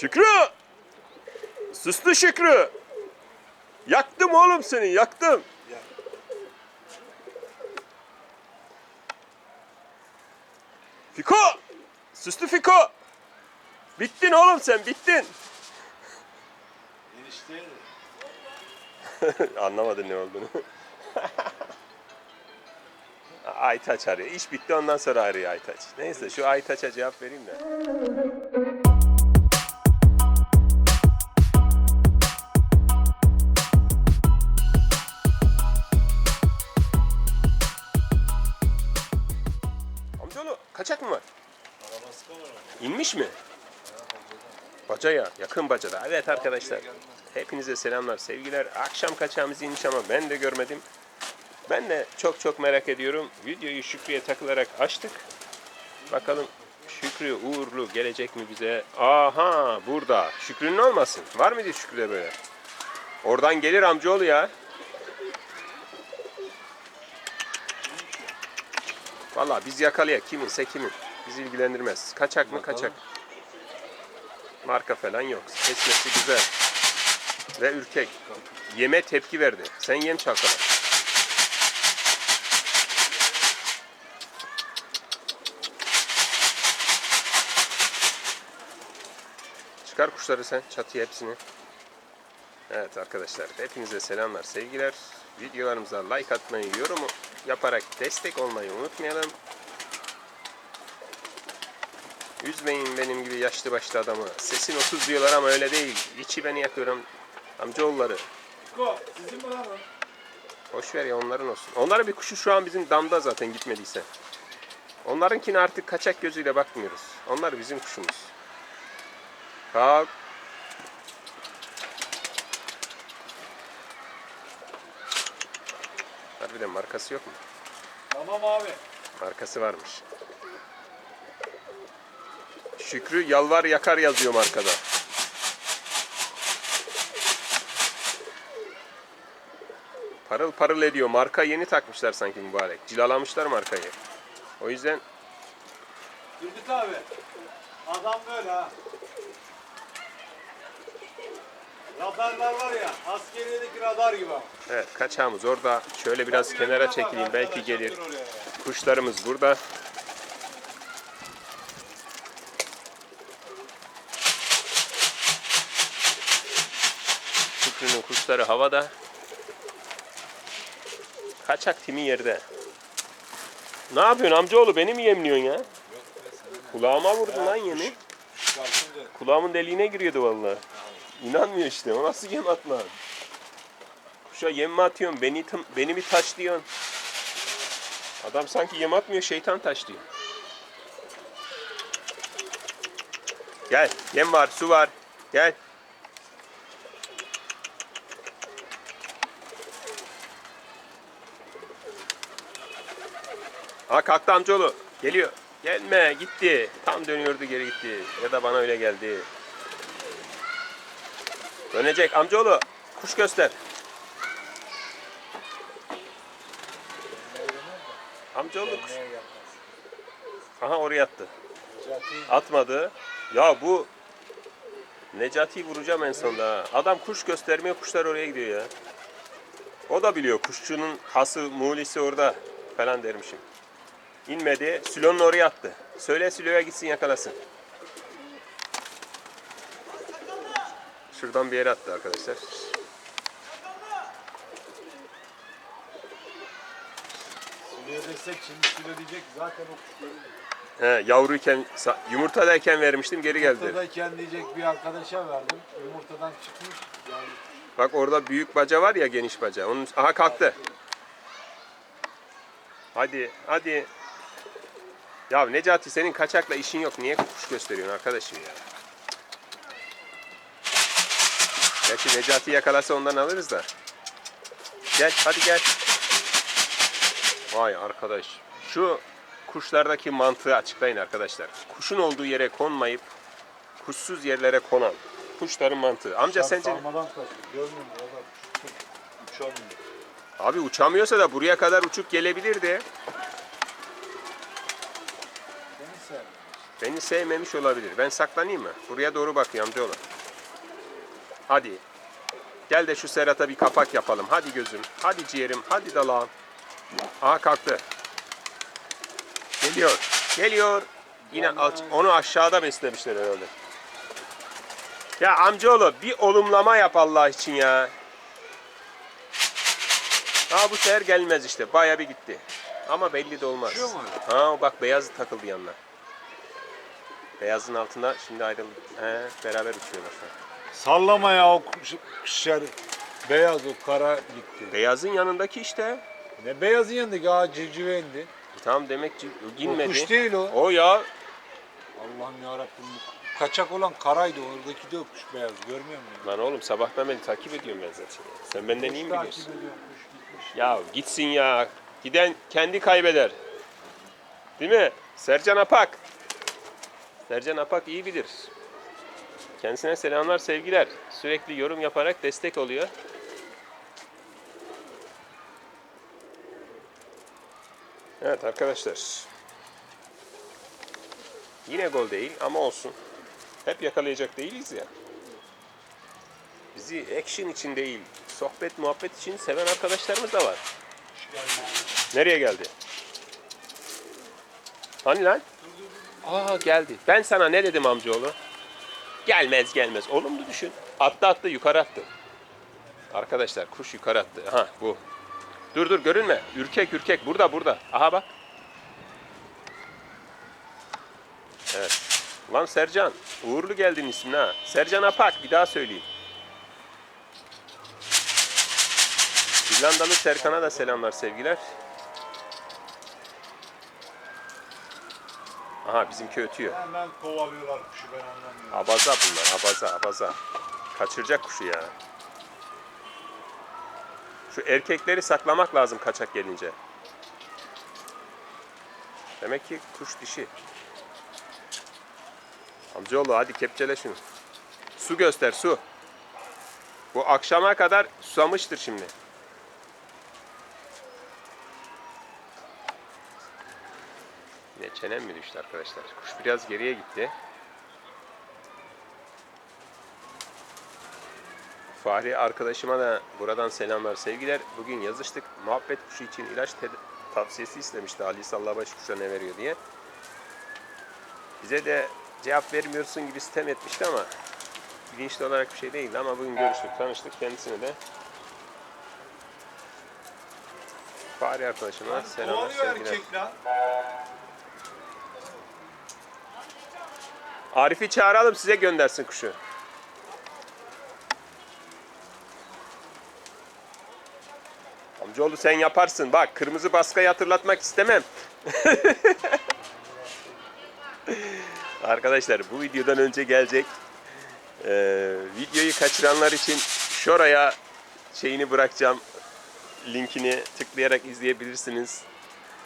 Şükrü! Süslü Şükrü! Yaktım oğlum seni, yaktım. Fiko! Süslü Fiko! Bittin oğlum sen, bittin. Enişte Anlamadın ne olduğunu. Aytaç arıyor. İş bitti ondan sonra arıyor Aytaç. Neyse şu Aytaç'a cevap vereyim de. Bacaya, yakın bacada. Evet arkadaşlar. Hepinize selamlar, sevgiler. Akşam kaçağımız inmiş ama ben de görmedim. Ben de çok çok merak ediyorum. Videoyu Şükrü'ye takılarak açtık. Bakalım Şükrü uğurlu gelecek mi bize? Aha burada. Şükrü'nün olmasın. Var mıydı Şükrü'de böyle? Oradan gelir amcaoğlu ya. Vallahi biz yakalayak kiminse kimin. Bizi ilgilendirmez. Kaçak mı kaçak. Marka falan yok. Kesmesi güzel. Ve ürkek. Yeme tepki verdi. Sen yem çalkala. Çıkar kuşları sen çatıya hepsini. Evet arkadaşlar hepinize selamlar sevgiler. Videolarımıza like atmayı, yorum yaparak destek olmayı unutmayalım. Üzmeyin benim gibi yaşlı başlı adamı. Sesin 30 diyorlar ama öyle değil. İçi beni yakıyorum. Amcaoğulları. Ko, sizin mi lan o? Boş ver ya onların olsun. Onların bir kuşu şu an bizim damda zaten gitmediyse. Onlarınkine artık kaçak gözüyle bakmıyoruz. Onlar bizim kuşumuz. Kalk. Harbiden markası yok mu? Tamam abi. Markası varmış. Şükrü yalvar yakar yazıyor markada. Parıl parıl ediyor. Marka yeni takmışlar sanki mübarek. Cilalamışlar markayı. O yüzden Dürgüt abi. Adam böyle ha. Radarlar var ya, askeriyedeki radar gibi evet kaçağımız orada. Şöyle biraz kenara çekileyim. Belki gelir. Kuşlarımız burada. Şükrü'nün kuşları havada. Kaçak timi yerde. Ne yapıyorsun amcaoğlu beni mi yemliyorsun ya? Kulağıma vurdun lan. Kalkınca Kulağımın deliğine giriyordu vallahi. İnanmıyor işte. O nasıl yem atma? Kuşa yem mi atıyorsun? Beni, beni mi taşlıyorsun? Adam sanki yem atmıyor, şeytan taşlıyor. Gel, yem var, su var. Gel. Ha kalktı amcaoğlu. Geliyor. Gelme gitti. Tam dönüyordu geri gitti. Ya da bana öyle geldi. Dönecek amcaoğlu. Kuş göster. Amcaoğlu kuş. Aha oraya attı. Atmadı. Ya bu Necati'yi vuracağım en sonunda. Adam kuş göstermiyor, kuşlar oraya gidiyor ya. O da biliyor kuşçunun hası, muğlisi orada falan dermişim. İnmedi, Sülo'nun oraya attı. Söyle Sülo'ya gitsin yakalasın. Şuradan bir yere attı arkadaşlar. Süley'e desek şimdi Süle diyecek zaten o kuş görünüyor. He, yavruyken, yumurtadayken vermiştim geri geldi. Yumurtadayken diyecek bir arkadaşa verdim. Yumurtadan çıkmış. Yani Bak orada büyük baca var ya geniş baca. Onun aha kalktı. Hadi hadi. Ya Necati senin kaçakla işin yok. Niye kuş gösteriyorsun arkadaşım ya? Gerçi Necati yakalasa ondan alırız da. Gel hadi gel. Vay arkadaş. Şu kuşlardaki mantığı açıklayın arkadaşlar. Kuşun olduğu yere konmayıp kuşsuz yerlere konan kuşların mantığı. Amca sence Salmadan kaçıyor. Görmüyor uçamıyor. Abi uçamıyorsa da buraya kadar uçup gelebilirdi. Sevmiyor. Beni sevmemiş olabilir. Ben saklanayım mı? Buraya doğru bakıyor amcaoğlu. Hadi. Gel de şu Serhat'a bir kapak yapalım. Hadi gözüm. Hadi ciğerim. Hadi dalağım. Aha kalktı. Geliyor. Geliyor. Yine alç- onu aşağıda beslemişler herhalde. Ya amcaoğlu bir olumlama yap Allah için ya. Ha bu sefer gelmez işte. Baya bir gitti. Ama belli de olmaz. Uçuyor mu Ha bak beyaz takıldı yanına. Beyazın altında şimdi ayrıldı. He, beraber uçuyorlar şu an. Sallama ya o kuş, kuşları. Beyaz o kara gitti. Beyazın yanındaki işte. Ne beyazın yanındaki ha civcive indi. Tamam demek ki O inmedi. kuş değil o. O ya. Allah'ım yarabbim bu kaçak olan karaydı oradaki de o kuş beyaz görmüyor musun? Lan oğlum sabahtan beri takip ediyorum ben zaten. Sen benden iyi mi Takip biliyorsun? ediyorum kuş gitmiş. Ya gitsin ya. Giden kendi kaybeder. Değil mi? Sercan Apak. Sercan Apak iyi bilir. Kendisine selamlar, sevgiler. Sürekli yorum yaparak destek oluyor. Evet arkadaşlar. Yine gol değil ama olsun. Hep yakalayacak değiliz ya. Bizi action için değil, sohbet muhabbet için seven arkadaşlarımız da var. Nereye geldi? Hani lan? Aa geldi. Ben sana ne dedim amcaoğlu? Gelmez gelmez. Olumlu düşün. Attı attı yukarı attı. Arkadaşlar kuş yukarı attı. Ha bu. Dur dur görünme. Ürkek ürkek. Burada burada. Aha bak. Evet. Lan Sercan. Uğurlu geldin ismin ha. Sercan Apak. Bir daha söyleyeyim. İrlandalı Serkan'a da selamlar sevgiler. Aha bizimki ötüyor. Hemen kovalıyorlar kuşu ben anlamıyorum. Abaza bunlar, abaza, abaza. Kaçıracak kuşu ya. Şu erkekleri saklamak lazım kaçak gelince. Demek ki kuş dişi. Amcaoğlu hadi kepçele şunu. Su göster, su. Bu akşama kadar susamıştır şimdi. Çenem mi düştü arkadaşlar? Kuş biraz geriye gitti. Fahri arkadaşıma da buradan selamlar, sevgiler. Bugün yazıştık. Muhabbet kuşu için ilaç tavsiyesi istemişti Ali Sallabaş kuşa ne veriyor diye. Bize de cevap vermiyorsun gibi sitem etmişti ama bilinçli olarak bir şey değildi ama bugün görüştük, tanıştık kendisine de. Fahri arkadaşıma selamlar, sevgiler. erkek lan. Arif'i çağıralım size göndersin kuşu. Amcaoğlu sen yaparsın. Bak kırmızı baskıyı hatırlatmak istemem. Arkadaşlar bu videodan önce gelecek. Ee, videoyu kaçıranlar için şuraya şeyini bırakacağım. Linkini tıklayarak izleyebilirsiniz.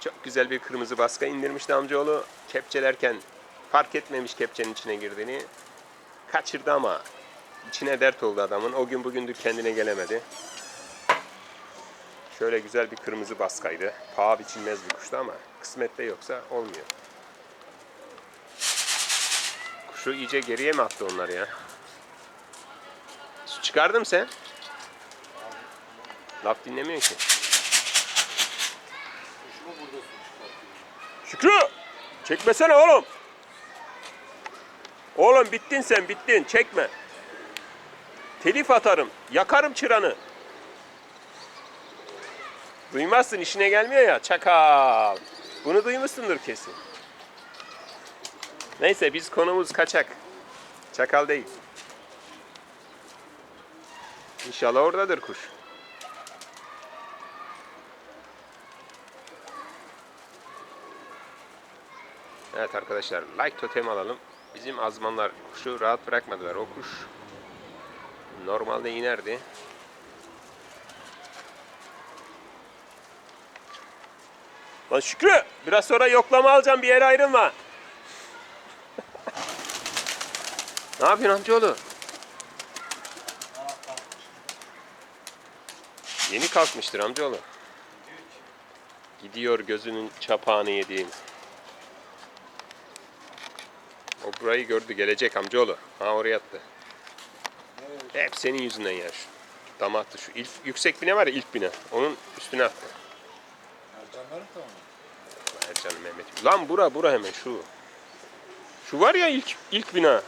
Çok güzel bir kırmızı baska indirmişti amcaoğlu. Kepçelerken fark etmemiş kepçenin içine girdiğini. Kaçırdı ama içine dert oldu adamın. O gün bugündür kendine gelemedi. Şöyle güzel bir kırmızı baskaydı. Paha biçilmez bir kuştu ama kısmette yoksa olmuyor. Kuşu iyice geriye mi attı onlar ya? Su çıkardın mı sen? Laf dinlemiyor ki. Şükrü! Çekmesene oğlum. Oğlum bittin sen bittin. Çekme. Telif atarım. Yakarım çıranı. Duymazsın işine gelmiyor ya. Çakal. Bunu duymuşsundur kesin. Neyse biz konumuz kaçak. Çakal değil. İnşallah oradadır kuş. Evet arkadaşlar like totem alalım. Bizim azmanlar kuşu rahat bırakmadılar. O kuş normalde inerdi. Lan Şükrü biraz sonra yoklama alacağım bir yere ayrılma. ne yapıyorsun amcaoğlu? Yeni kalkmıştır amcaoğlu. Gidiyor gözünün çapağını yediğim. O burayı gördü gelecek amcaoğlu. Ha oraya attı. Hep senin yüzünden ya şu. Dama attı şu. İlk, yüksek bina var ya ilk bina. Onun üstüne attı. Ercanların tamam. Ver canım Mehmet. Lan bura bura hemen şu. Şu var ya ilk ilk bina.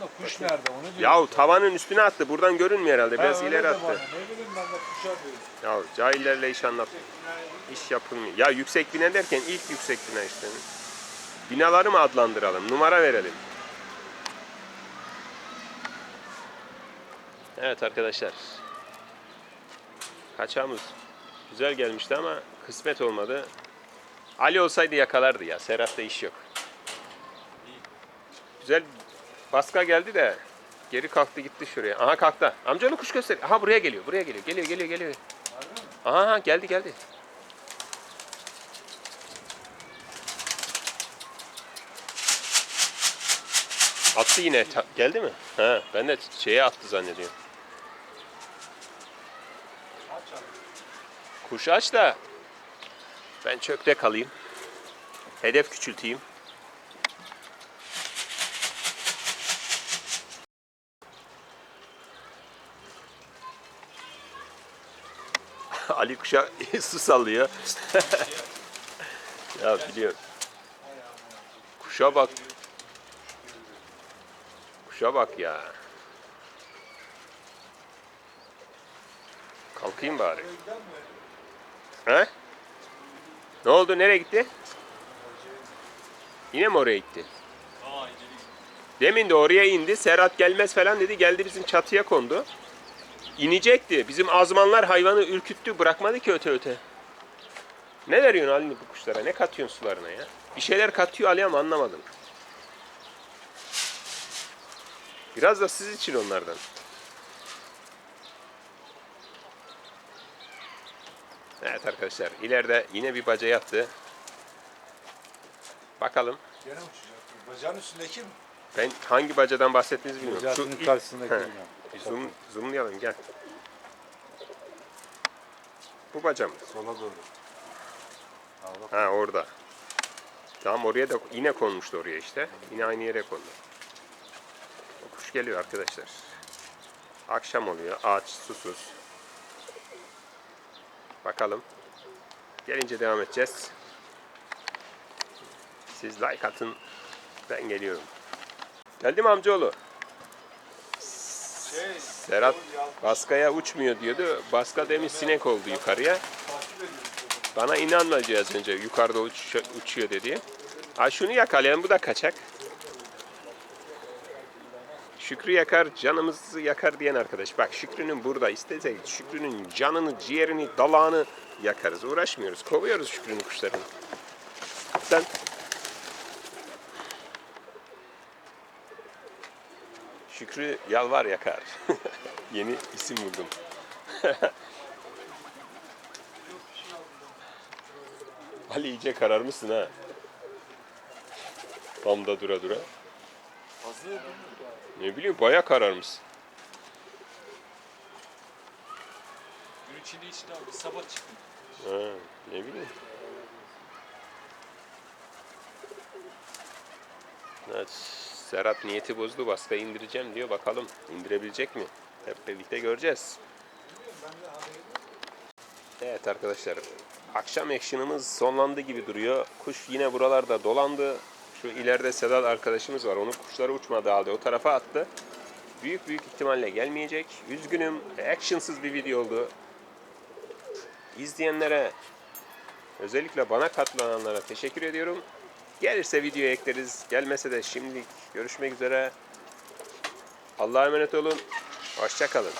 Da kuş nerede onu diyorum. Yahu tavanın üstüne attı. Buradan görünmüyor herhalde. Ha, Biraz ileri attı. bana. Ne bileyim ben de kuşa diyorum. Ya cahillerle iş anlat. İş yapılmıyor. Ya yüksek bina derken ilk yüksek bina işte. Binaları mı adlandıralım? Numara verelim. Evet arkadaşlar. Kaçağımız güzel gelmişti ama kısmet olmadı. Ali olsaydı yakalardı ya. Serhat'ta iş yok. Güzel baska geldi de geri kalktı gitti şuraya. Aha kalktı. Amcanın kuş göster. Aha buraya geliyor. Buraya geliyor. Geliyor geliyor geliyor. Aha geldi geldi. Attı yine. Geldi mi? Ha, ben de şeye attı zannediyorum. Kuş aç da ben çökte kalayım. Hedef küçülteyim. Ali kuşa su sallıyor. ya biliyorum. Kuşa bak. Kuşa bak ya. Kalkayım bari. He? Ne oldu? Nereye gitti? Yine mi oraya gitti? Demin de oraya indi. Serhat gelmez falan dedi. Geldi bizim çatıya kondu. İnecekti. Bizim azmanlar hayvanı ürküttü. Bırakmadı ki öte öte. Ne veriyorsun Ali bu kuşlara? Ne katıyorsun sularına ya? Bir şeyler katıyor Ali ama anlamadım. Biraz da siz için onlardan. Evet arkadaşlar ileride yine bir baca yattı. Bakalım. Gene uçacak. Bacağın üstündeki mi? Ben hangi bacadan bahsettiğinizi bilmiyorum. Bacağının karşısındaki He. Bir zoom, zoomlayalım gel. Bu baca mı? Sola doğru. Al. Ha orada. Tamam oraya da yine konmuştu oraya işte. Yine aynı yere kondu. O kuş geliyor arkadaşlar. Akşam oluyor. Ağaç susuz. Bakalım. Gelince devam edeceğiz. Siz like atın. Ben geliyorum. Geldi mi amcaoğlu? Serhat baskaya uçmuyor diyordu. Baska demiş sinek oldu yukarıya. Bana inanmayacağız önce yukarıda uç, uçuyor dedi. Ha şunu yakalayalım bu da kaçak. Şükrü yakar, canımızı yakar diyen arkadaş. Bak Şükrü'nün burada istesek Şükrü'nün canını, ciğerini, dalağını yakarız. Uğraşmıyoruz. Kovuyoruz Şükrü'nün kuşlarını. Sen Şükrü yalvar yakar. Yeni isim buldum. Ali iyice kararmışsın ha. Tam da dura dura. Hazır. Ne bileyim baya kararmışsın. Gün içinde içine aldı. Sabah çıktım. Ha, ne bileyim. Evet, Serhat niyeti bozdu. Baska indireceğim diyor. Bakalım indirebilecek mi? Hep birlikte göreceğiz. Evet arkadaşlar. Akşam action'ımız sonlandı gibi duruyor. Kuş yine buralarda dolandı. Şu ileride Sedat arkadaşımız var. Onun kuşları uçmadı halde o tarafa attı. Büyük büyük ihtimalle gelmeyecek. Üzgünüm. Action'sız bir video oldu. İzleyenlere özellikle bana katlananlara teşekkür ediyorum. Gelirse video ekleriz. Gelmese de şimdilik görüşmek üzere. Allah'a emanet olun. Hoşçakalın.